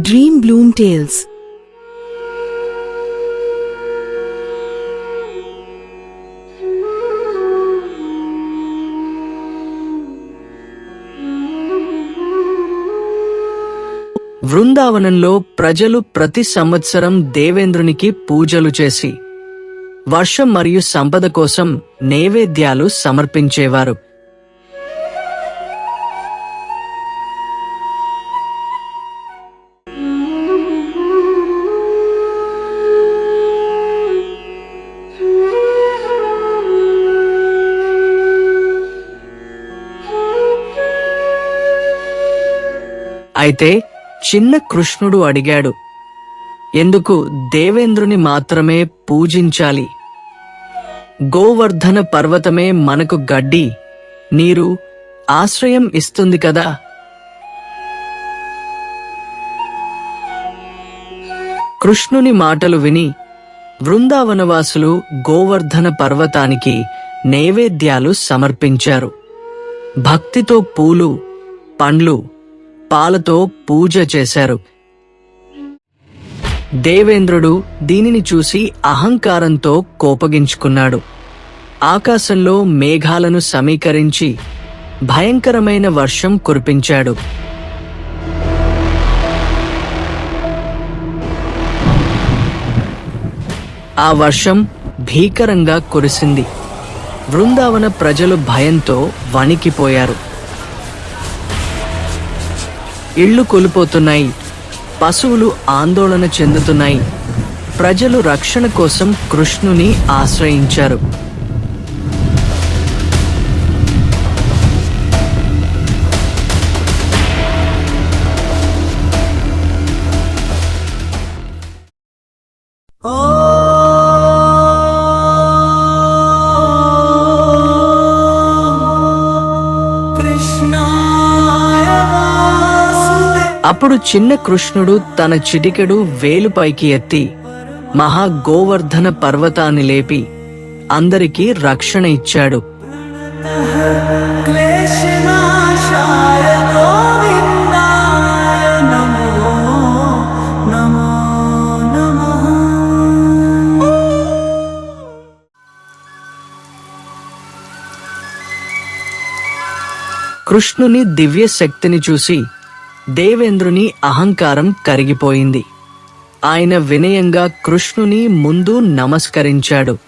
Dream Bloom tiles వృందావనంలో ప్రజలు ప్రతి సంవత్సరం దేవేంద్రునికి పూజలు చేసి వర్షం మరియు సంపద కోసం నైవేద్యాలు సమర్పించేవారు. అయితే చిన్న కృష్ణుడు అడిగాడు ఎందుకు దేవేంద్రుని మాత్రమే పూజించాలి? గోవర్ధన పర్వతమే మనకు గడ్డి నీరు ఆశ్రయం ఇస్తుంది కదా? కృష్ణుని మాటలు విని వృందావనవాసులు గోవర్ధన పర్వతానికి నైవేద్యాలు సమర్పించారు. భక్తితో పూలు పండ్లు పాలతో పూజ చేశారు. దేవేంద్రుడు దీనిని చూసి అహంకారంతో కోపగించుకున్నాడు. ఆకాశంలో మేఘాలను సమీకరించి భయంకరమైన వర్షం కురిపించాడు. ఆ వర్షం భీకరంగా కురిసింది. బృందావన ప్రజలు భయంతో వణికిపోయారు. ఇళ్ళు కోల్పోతున్నాయి. పశువులు ఆందోళన చెందుతున్నాయి. ప్రజలు రక్షణ కోసం కృష్ణుని ఆశ్రయించారు. అప్పుడు చిన్న కృష్ణుడు తన చిటికెడు వేలుపైకి ఎత్తి మహా గోవర్ధన పర్వతాన్ని లేపి అందరికీ రక్షణ ఇచ్చాడు. కృష్ణుని దివ్య శక్తిని చూసి దేవేంద్రుని అహంకారం కరిగిపోయింది. ఆయన వినయంగా కృష్ణుని ముందు నమస్కరించాడు.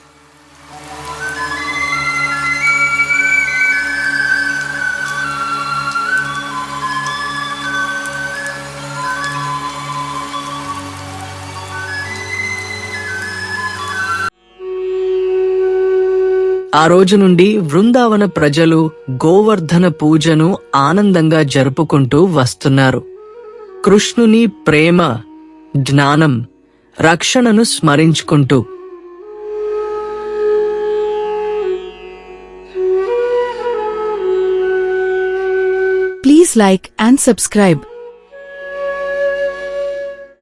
ఆ రోజు నుండి వృందావన ప్రజలు గోవర్ధన పూజను ఆనందంగా జరుపుకుంటూ వస్తున్నారు. కృష్ణుని ప్రేమ జ్ఞానం రక్షణను స్మరించుకుంటూ. Please like and subscribe